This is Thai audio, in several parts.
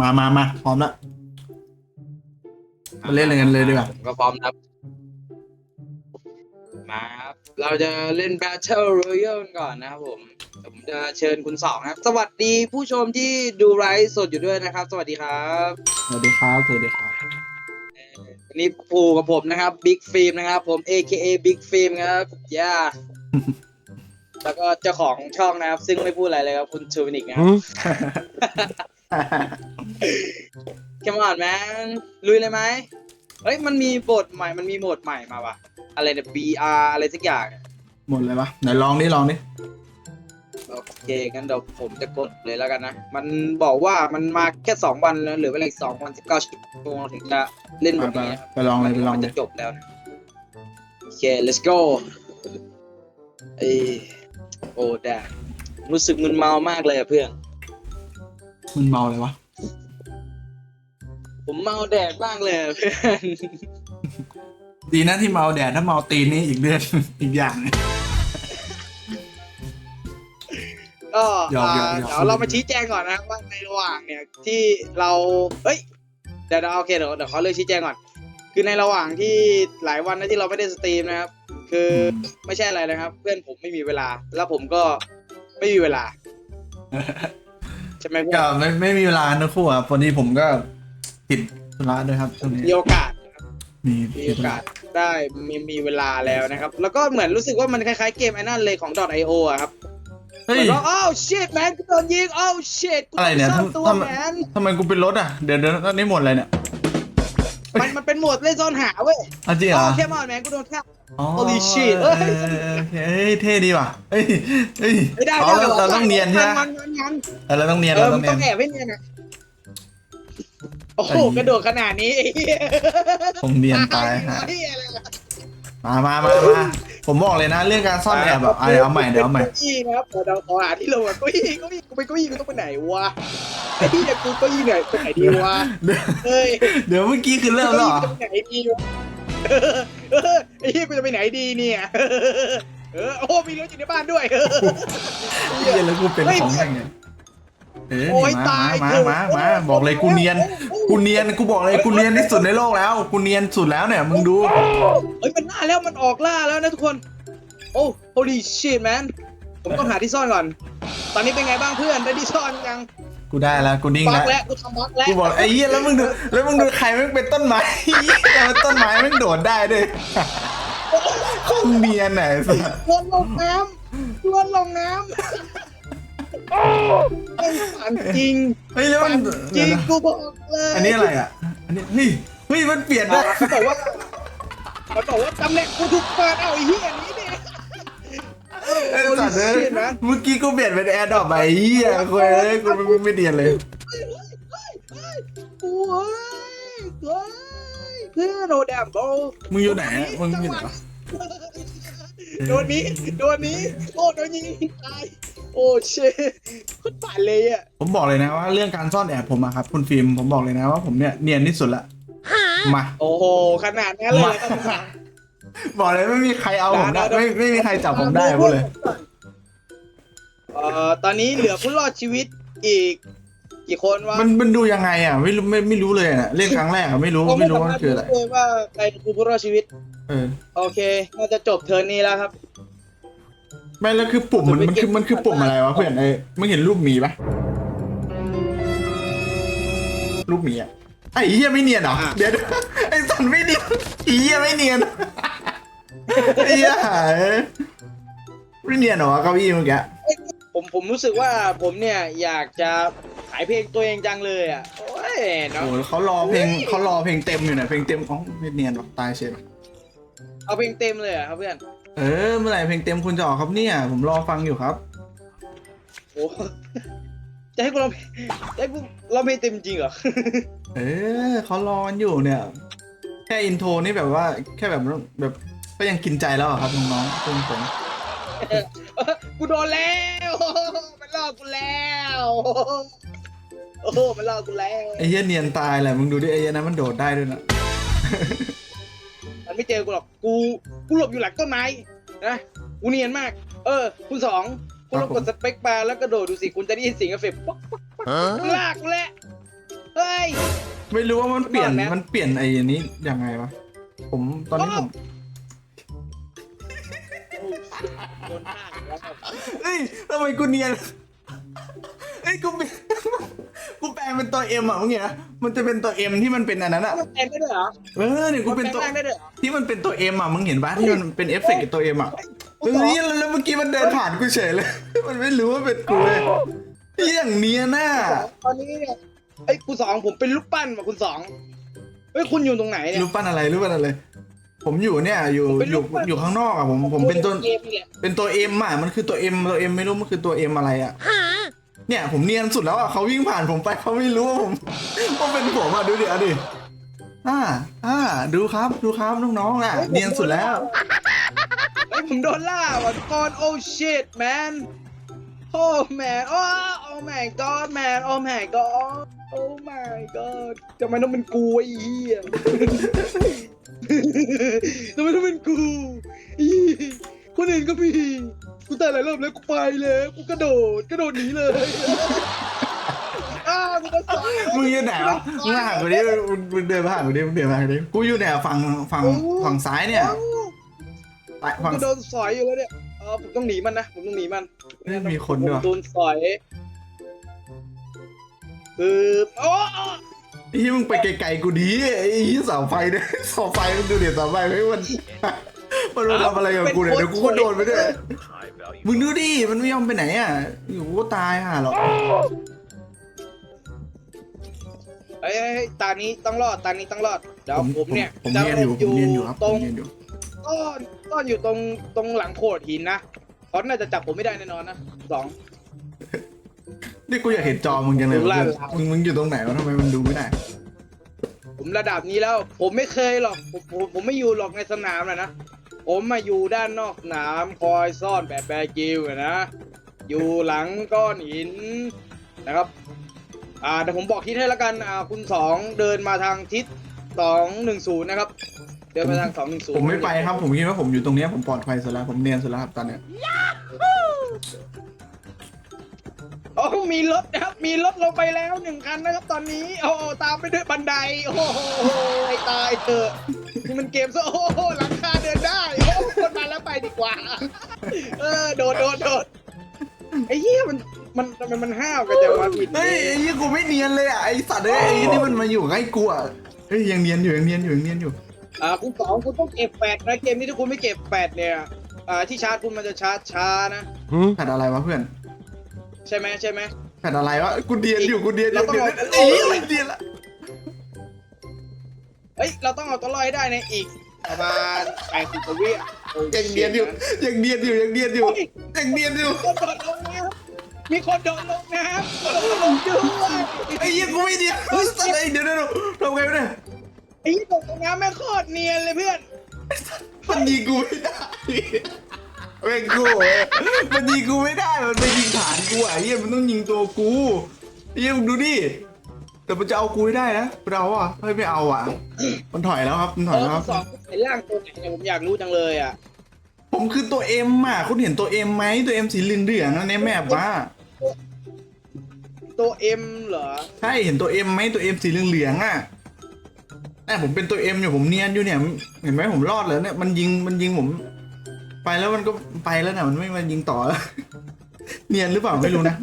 มามามาพร้อมแล้วมาเล่นอะไรกันเลยดีกว่าผมก็พร้อมนะครับ มาครับ เราจะเล่น Battle Royale กันก่อนนะครับผม ผมจะเชิญคุณสองนะครับ สวัสดีผู้ชมที่ดูไลฟ์สดอยู่ด้วยนะครับ สวัสดีครับสวัสดีครับสวัสดีครับวันนี้ผูกับผมนะครับ Big Film นะครับ ผม AKA Big Film ครับย่าแล้วก็เจ้าของช่องนะครับ ซึ่งไม่พูดอะไรเลยครับ คุณชูนิกนะครับ Come on man ลุยเลยไหมเฮ้ยมันมีบทใหม่มันมีโหมดใหม่มาว่ะ อะไรเนี่ย BR อะไรสักอย่าง หมดเลยวะไหนลองนี่ลองนี่โอเคงั้นเดี๋ยวผมจะกดเลยแล้วกันนะ มันบอกว่ามันมาแค่สองวันแล้วเหลือเวลาอีกสองวันสิบเก้าชั่วโมงถึงจะเล่นหมไปดไปนี้ครับไปลองเลยไปลองมันเลจะยจบแล้วนะโอเค let's go ไอโอ้แดดรู้สึกมึนเมามากเลยอะเพื่อน มันเมาเลยวะ ผมเมาแดดบ้างเลยอะเพื่อนดีนะที่เมาแดดถ้าเมาตีนนี่อีกเดือนอีกอย่างหนึ่งก็หยอกอ่าหยอกหยอกเดี๋ยวเรามาชี้แจงก่อนนะว่าในระหว่างเนี่ยที่เราเอ้ยเดี๋ยวเดี๋ยวโอเคเดี๋ยวเดี๋ยวเขาเลือกชี้แจงก่อน คือในระหว่างที่หลายวันนะที่เราไม่ได้สตรีมนะครับ คือไม่ใช่อะไรนะครับ เพื่อนผมไม่มีเวลา แล้วผมก็ไม่มีเวลา ใช่ไหมเพื่อก็นไม่ไม่มีเวลาทั้งคู่อะพอดีผมก็ ติดธุระด้วยครับตรงนี้มีโอกาสมีมีโอกาสได้มีมีเวลาแล้วนะครับ แล้วก็เหมือนรู้สึกว่ามันคล้ายๆเกมไอ้นั่นเลยของ .io อะครับเฮ้ยเหมือนว่าอ้าว shit man กูโดนยิงอ้าว shit กูอะไรเนี่ยสร้างทำตัวทำแมนทำไมกูเป็นรถอะเดี๋ยวเดี๋ยวตอนนี้หมดเลยเนี่ยมันมันเป็นโหมดเล่นซ่อนหาเว้ยอะจริงเหรอ้าอวแค่มอนแมนกูโดนฆ่าอ๋อ Holy shit เออเออเออเออเฮ้ยเท่ดีว่ะเฮ้ยเฮ้ยไม่ได้อ๋อได้เราเราต้องเนียนใช่ไหมมันมันมันเออเราต้องเนียนเออเรามึต้องงเนียต้อนงแอบให้เนียนอะ โอ้โหไอ้กระโดดขนาดนี้ไอ้เหี้ยผมเนียนตายฮะไอ้เหี้ยอะไรล่ะมามามามาผมบอกเลยนะ เรื่องการซ่อนแอบแบบเอาเอาใหม่เดี๋ยวเอาใหม่เก้าอี้นะครับเดี๋ยวเราขอหาที่ลงอะเก้าอี้เก้าอี้กูไปเก้าอี้กูต้องไปไหนวะไอ้ที่จะกูเก้าอี้ไหนไปไหนดีวะเดี๋ยวเฮ้ยเดี๋ยวเมื่อกี้คือเริ่มแล้วเหรอจะไปไหนดีวะเออเออไอ้ที่กูจะไปไหนดีเนี่ยเออโอ้มีรถอยู่ในบ้านด้วยเหี้ยแล้วกูเป็นของยังไง เออโอ้ยมาตายมาเถอะมามาบอกเลยกูเนียน กูเนียน กูบอกเลยกูเนียนที่สุดในโลกแล้ว กูเนียนสุดแล้วเนี่ย มึงดู เฮ้ยมันล่าแล้วมันออกล่าแล้วนะทุกคน โอ้ holy shit man ผมต้องหาที่ซ่อนก่อน ตอนนี้เป็นไงบ้างเพื่อนได้ที่ซ่อนยังกูได้แล้วกูนิ่งบักแล้วแล้วกูทำบักแล้วกูบอกไอ้เหี้ยแล้วมึงดู แล้วมึงดูใครแม่งเป็นต้นไม้เหี้ยแล้วต้นไม้แม่งโดดได้ด้วยคงเนียนไหนสัส ลวนลงน้ำลวนลงน้ำ ไอ้ฝันจริงเฮ้ยแล้วฝัมันนจริงกูบอกเลยอันนี้อะไรอะ อันนี้เฮ้ยเฮ้ยมันเปลี่ยนได้เขาบอกว่าเขาบอกว่าตำแหน่งกูถูกเปิดเอาไอ้เหี้ยนี้เนี่ยไอ้สัตว์เอ้ย shit man เมื่อกี้กูเปลี่ยนเป็นแอร์ดรอปไปไอ้เหี้ยกูเอ้ยกูไม่ไม่เดียนเลยโอ้ยเฮ้ยเพื่อนโดแดมโบมึงอยู่ไหนอะมึงอยู่ไหนวะ โดนนี้ โดนนี้โอ้โดนยิงตาย โอ้เชคุณป่านเลยอะ ผมบอกเลยนะว่าเรื่องการซ่อนแอบผมอะครับคุณฟิล์มผมบอกเลยนะว่าผมเนี่ยเนียนที่สุดละมาโอ้โห ขนาดนั้นเลยเหรอครับบอกเลยไม่มีใครเอาผมได้ ไม่ไม่มีใครจับผมได้พูดเลย เอ่อตอนนี้เหลือผู้รอดชีวิตอีก กี่คนวะมันมันดูยังไงอะไม่รู้ไม่ไม่รู้เลยอะเล่นครั้งแรกอะไม่รู้ผมไม่รู้สาว่ามารถคืออะไรเลยว่าใครคือผู้รอดชีวิต เออโอเคน่าจะจบเทิร์นนี้แล้วครับ ไม่แล้วคือปุ่มมันมันคือมันคือปุ่มอะไรวะเพื่อนไอ้มึงเห็นรูปหมีปะรูปหมีอะไอ้เหี้ยไม่เนียนเหรออะเดี๋ยวไอ้สันไม่เนียนไอ้เหี้ยไม่เนียนไอ้เหี้ยหายไม่เนียนเหรอวะเก้าอี้เมื่อกี้ผมผมรู้สึกว่าผมเนี่ยอยากจะ ขายเพลงตัวเองจังเลยอะ โอ้ยเนาะโอ้โหเขารอเพลงเขารอเพลงเต็มอยู่เนี่ยเพลงเต็มอ๋อไม่เนียนหรอกตายเฉยเอาเพลงเต็มเลยอะครับเพื่อน เออเมื่อไหร่เพลงเต็มคุณจะออกครับเนี่ย ผมรอฟังอยู่ครับ โอ้จะให้กูร้องเพลงจะให้กูร้องเพลงเต็มจริงเหรอ เออเขารอกันอยู่เนี่ย แค่อินโทรนี่แบบว่าแค่แบบแบบก็ยังกินใจแล้วอะครับน้องๆคุณผมกูโดนแล้ว มันลอกกูแล้ว โอ้โหมันลอกกูแล้วไอ้เหี้ยเนียนตายแหละมึงดูดิไอ้เหี้ยนั้นมันโดดได้ด้วยนะ มันไม่เจอกูหรอกกูกูหลบอยู่หลังต้นไม้นะกูเนียนมาก เออ คุณสองคุณลองกดสเปคบาร์แล้วกระโดดดูสิคุณจะได้ยินเสียงเอฟเฟกต์ป๊อกป๊อกป๊อกลากกูแล้วไม่รู้ว่ามันเปลี่ยน รอดไหมมันเปลี่ยนไอ้อันนี้ยังไงวะ ผมตอนนี้ผมโดนฆ่าอีกแล้วครับเอ้ยทำไมกูเนียนเอ้ยกูเปลี่ยน กูแปลงเป็นตัวเอ็มอะมึงเห็นไหมมันจะเป็นตัวเอ็มที่มันเป็นอันนั้นอะมันแปลงได้ด้วยเหรอเออเนี่ยกูมันเป็นแปลงตัวร่างได้ด้วยเหรอ ที่มันเป็นตัวเอ็มอะมึงเห็นปะที่มันเป็นเอฟเฟกต์กับตัวเอ็มอะเฮ้ยแล้วเมื่อกี้มันเดินผ่านกูเฉยเลย มันไม่รู้ว่าเป็นกูเลยเหี้ยอย่างเนียน่ะตอนนี้เนี่ยไอ้ยคุณสองผมเป็นลูกปั้นว่ะคุณสองเฮ้ยคุณอยู่ตรงไหนเนี่ย รูปปั้นอะไรรูปปั้นอะไร ผมอยู่เนี่ยอยู่ผมเป็นอลูยู่กปั้น อยู่ข้างนอกอะผมผมเป็นตัวเกมเนี่ยเป็นตัวเอ็มอะมันคือตัวเอ็มตัวเอ็มไม่รู้มันคือตัวเอ็มอะไรอะ เนี่ยผมเนียนสุดแล้วอะเขาวิ่งผ่านผมไปเขาไม่รู้ว่าผมว่าเป็นผมอะดูดิเอาดิอ่าอ่าดูครับดูครับน้องๆอะเนียนสุดแล้วไอ้ยผมโดนล่าว่ะทุกคนโอ้ shit man โอ้ man โอ้ oh my god man โอ้ my god โอ้ my god ทำไมต้องเป็นกูไอ้เหี้ยทำไมต้องเป็นกูอี คนอื่นก็มีกูตายหลายรอบแล้วกูไปเลยกูกระโดดกระโดดหนีเลยอ้าวกูก็สอยมึงอยู่ไหนวะมึงมาหากูดิมึงมึงเดินมาหากูดิมึงเดินมาหากูดิกูอยู่ไหนฝั่งฝั่งฝั่งซ้ายเนี่ยไปกูฝั่งก็โดนสอยอยู่แล้วเนี่ยเออผมต้องหนีมันนะผมต้องหนีมันเฮ้ยมีคนด้วย ผมวะโดนสอยคือโอ้ไอ้ที่มึงไปไกลๆกูดีไอ้ที่เสาไฟเนี่ยเสาไฟมึงดูเดี๋ยวเสาไฟไม่มัน มันมาทำอะไรกับกูเนี่ยเดี๋ยวกูก็โดนไปด้วยมึงดูดิมันไม่ยอมไปไหนอะอยู่กูก็ตายห่าหรอกเอ้ยเอ้ยเอ้ยตานี้ต้องรอดตานี้ต้องรอดเดี๋ยวผมเนี่ยผมจะเนียนอยู่ผมเนียนอยู่ครับตผรมงเนียนอยู่ต้อนต้อนอยู่ตรงตรงหลังโขดหินนะเขาน่าจะจับผมไม่ได้แน่นอนนะสอง นี่กูอยากเห็นจอมึงจังเลยดูล่ามึงมึงอยู่ตรงไหนวะทำไมมันดูไม่ได้ผมระดับนี้แล้ว ผมไม่เคยหรอกผมผมผมไม่อยู่หรอกในสนามนะนะ ผมมาอยู่ด้านนอกสนามคอยซ่อนแบบแบร์กิลอะนะ อยู่หลังก้อนหินนะครับ อ่าเดี๋ยวผมบอกทิศให้แล้วกัน อ่าคุณสองเดินมาทางทิศสองหนึ่งศูนย์นะครับ เดินมาทางสองหนึ่งศูนย์ผมไม่ไปครับ ผมคิดว่าผมอยู่ตรงเนี้ยผมปลอดภัยสุดแล้วผมเนียนสุดแล้วครับตอนเนี้ยโอ้มีรถนะครับ มีรถลงไปแล้วหนึ่งคันนะครับ ตอนนี้ โอ้โหตามไปด้วยบันได โอ้โหไอ้ตายเถอะ นี่มันเกมซะโอ้โหหลังคาเดินได้โอ้โหคนมาแล้วไปดีกว่า เออโดดโดดโดดไอ้เหี้ยมันมันทำไมมันห้าวกันจังวะผิดเฮ้ยไอ้ยี่กูไม่เนียนเลยอะไอ้สัตว์เอ้ยไอ้นี่มันมาอยู่ใกล้กูอะเฮ้ยยังเนียนอยู่ยังเนียนอยู่ยังเนียนอยู่อ่าคุณสองคุณต้องเก็บแปดนะเกมนี้ถ้าคุณไม่เก็บแปดเนี่ยอ่าที่ชาร์จคุณมันจะชาร์จช้านะแผ่นอะไรวะเพื่อนใช่ไหมใช่ไหมแผ่นอะไรวะกูเนียนอยู่กูเนียนอยู่เราต้องเนียนเอาเอ้ยไม่เนียนละ เฮ้ย เราต้องเอาตัวรอดให้ได้ในอีกประมาณแปดสิบกว่าวิอะโยังเนียนอยู่ยังเนียนอยู่ยังเนียนอยู่ยังเนียนอยู่คนโดดลงนะครับมีคนโดดลงนะครับโดดลงด้วยไอ้ยี่กูไม่เนียนเฮ้ยสัตว์ไอ้เดี๋ยวเดี๋ยวเดี๋ยวทำไงวะเนี่ยไอ้ที่ตกลงน้ำแม่งโคตรเนียนเลยเพื่อนมันยิงกูไม่ได้แม่งกูเว้ยมันยิงกูไม่ได้มันไปยิงฐานกูอะเฮียมันต้องยิงตัวกูเฮียมึงดูดิ แต่มันจะเอากูไม่ได้นะเราอะเฮ้ยไม่เอาอะ มันถอยแล้วครับมันถเออยอแล้วคคุรับณสองไอ้ร่างตัวไหนเนี่ยผมอยากรู้จังเลยอะผมคือตัวเอ็มอะคุณเห็นตัวเอ็มไหมตัวเอ็มสีเหลืองๆนั่นในแมปว่า ตัวเอ็มเหรอใช่เห็นตัวเอ็มไหมตัวเอ็มสีเหลืองๆอะแต่ผมเป็นตัวเอ็มอยู่ผมเนียนอยู่เนี่ย เห็นไหมผมรอดแล้วเนี่ยมันยิงมันยิงผม ไปแล้วมันก็ไปแล้วนะมันไม่มายิงต่อแล้ว เนียนหรือเปล่าไม่รู้นะ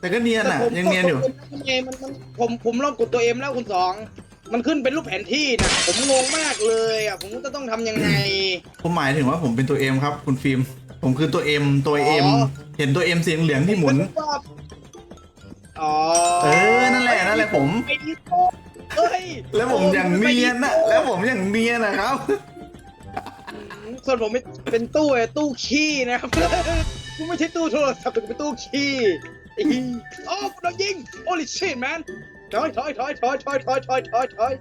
แต่ก็เนียนอะแต่ผมยังเนียนอยู่มันไงมันมันผมผมลองกดตัวเอ็มแล้วคุณสอง มันขึ้นเป็นรูปแผนที่นะผมงงมากเลยอะผมจะต้องทำยังไง ผมหมายถึงว่าผมเป็นตัวเอ็มครับ คุณฟิล์ม ผมคือตัวเอ็มตัวเอ็ม อ๋อ เห็นตัวเอ็มสีเหลืองๆที่หมุนอ๋อเออ นั่นแหละ นั่นแหละผม ไอ้ที่โตเฮ้ยแล้วผมอย่างเนียนนะแล้วผมอย่างเนียนนะครับ ส่วนผมเป็นเป็นตู้ไอ้ตู้ขี้นะครับ กูไม่ใช่ตู้โทรศัพท์แต่กูเป็นตู้ขี้ อ้เหี้ยโอ้โดนยิง holy shit man ถอยถอยถอยถอยถอยถอยถอยถอยถอย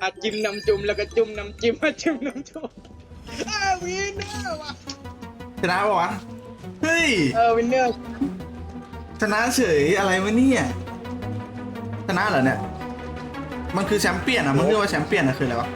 อะจิ้มน้ำจุ่มแล้วก็จุ่มน้ำจิ้มอะจิ้มน้ำจุ่มอ้าววินเนอร์ว่ะชนะปะวะ เฮ้ย เออวินเนอร์ชนะเฉยอะไรวะเนี่ยชนะเหรอเนี่ย มันคือแชมเปี้ยนอะ มันเรียกว่าแชมเปี้ยนอะคืออะไรวะ